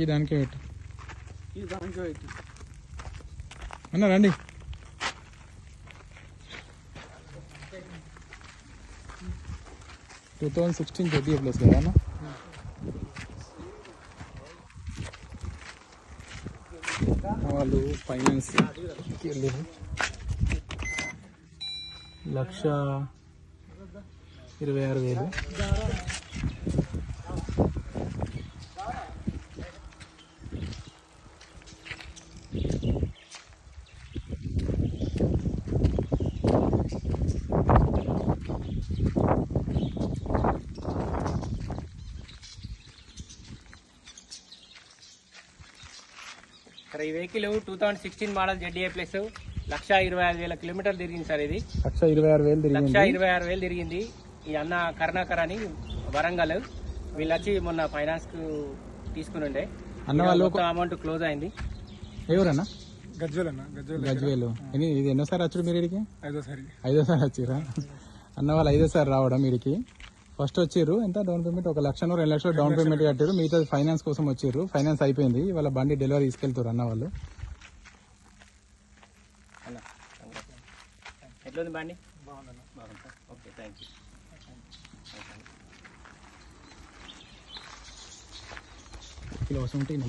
ఈ దానికే పెట్టు ఇది దానికి పెట్టి అన్న రండి. Two thousand sixteen ZD plus కదా అన్న? వాళ్ళు ఫైనాన్స్ వెళ్ళారు లక్ష ఇరవై ఆరు వేలు. సార్ ఈ vehicle two thousand sixteen model ZDA plus lakh ఇరవై ఐదు వేల కిలోమీటర్లు తిరిగింది సార్ ఇది. లక్ష ఇరవై ఆరు వేలు లక్ష తిరిగింది ఇరవై ఆరు వేలు తిరిగింది. ఈ అన్న కరుణాకర్ అని వరంగల్ వీళ్ళు వచ్చి మొన్న ఫైనాన్స్కు తీసుకుని ఉండే అన్న వాళ్ళు అమౌంట్ క్లోజ్ అయింది. ఎవరన్నా? గజ్వల్ అన్న గజ్వల్ గజ్వేలు. ఎన్ని ఇది ఎన్నోసారి వచ్చాడు మీరు ఇడికి ఐదోసారి. ఐదోసారి వచ్చిరా? అన్న వాళ్ళు ఐదోసారి రావడం వీడికి ఫస్ట్ వచ్చిర్రు ఎంత? డౌన్ పేమెంట్ ఒక లక్షను రెండు లక్షలు డౌన్ పేమెంట్ కట్టారు. మిగతా ఫైనాన్స్ కోసం వచ్చిర్రు ఫైనాన్స్ అయిపోయింది. వాళ్ళ బండి డెలివరీ తీసుకెళ్తారు అన్న వాళ్ళు. ఎట్లుంది బండి? బాగుందన్న బాగుంది sir okay thank you. Kilo అవసరం ఉంటే ఈ నెంబర్